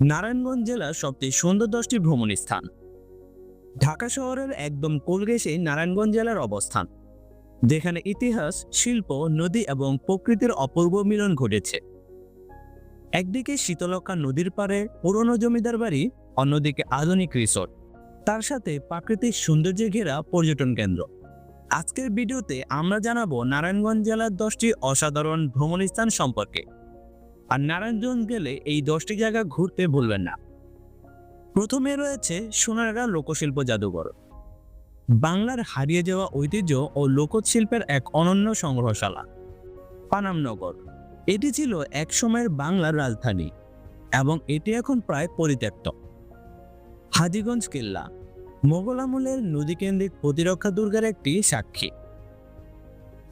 নারায়ণগঞ্জ জেলার সবচেয়ে সুন্দর দশটি ভ্রমণ স্থান। ঢাকা শহরের একদম কোলগেসে নারায়ণগঞ্জ জেলার অবস্থান। যেখানে ইতিহাস, শিল্প, নদী এবং প্রকৃতির অপূর্ব মিলন ঘটেছে। একদিকে শীতলক্ষা নদীর পাড়ে পুরনো জমিদার বাড়ি, অন্যদিকে আধুনিক রিসোর্ট তার সাথে প্রাকৃতিক সৌন্দর্যে ঘেরা পর্যটন কেন্দ্র। আজকের ভিডিওতে আমরা জানাব নারায়ণগঞ্জ জেলার দশটি অসাধারণ ভ্রমণ স্থান সম্পর্কে। আর নারায়ণগঞ্জ গেলে এই দশটি জায়গা ঘুরতে ভুলবেন না। প্রথমে রয়েছে সোনারগা লোকশিল্প জাদুঘর। বাংলার হারিয়ে যাওয়া ঐতিহ্য ও লোকশিল্পের এক অনন্য সংগ্রহশালা পানামনগর এটি ছিল একসময়ের বাংলার রাজধানী এবং এটি এখন প্রায় পরিত্যক্ত। হাজিগঞ্জ কিল্লা, মোগল আমলের নদীকেন্দ্রিক প্রতিরক্ষা দুর্গের একটি সাক্ষী।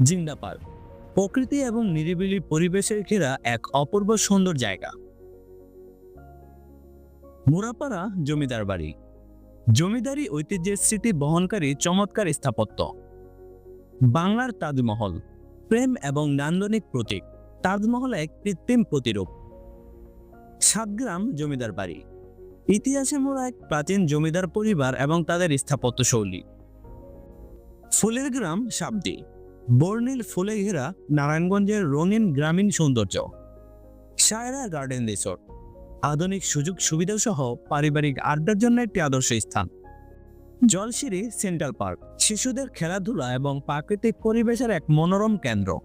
জিন্দা পার্ক। প্রকৃতি এবং নিরিবিলি পরিবেশের ঘেরা এক অপূর্ব সুন্দর জায়গা। মুরাপাড়া জমিদার বাড়ি। জমিদারি ঐতিহ্যের স্মৃতি বহনকারী চমৎকার স্থাপত্য। বাংলার তাজমহল, প্রেম এবং নান্দনিক প্রতীক, তাজমহল এক কৃত্রিম প্রতিরূপ। সাতগ্রাম জমিদার বাড়ি। ইতিহাসে মোড়া এক প্রাচীন জমিদার পরিবার এবং তাদের স্থাপত্য শৈলী ফুলের গ্রাম সাবদি বর্ণিল ফুলে ঘেরা নারায়ণগঞ্জের রঙিন গ্রামীণ সৌন্দর্য। Saira garden resort. আধুনিক সুযোগ সুবিধা সহ পারিবারিক আড্ডার জন্য একটি আদর্শ স্থান। Jalshiri central park. শিশুদের খেলাধুলা এবং প্রাকৃতিক পরিবেশের এক মনোরম কেন্দ্র।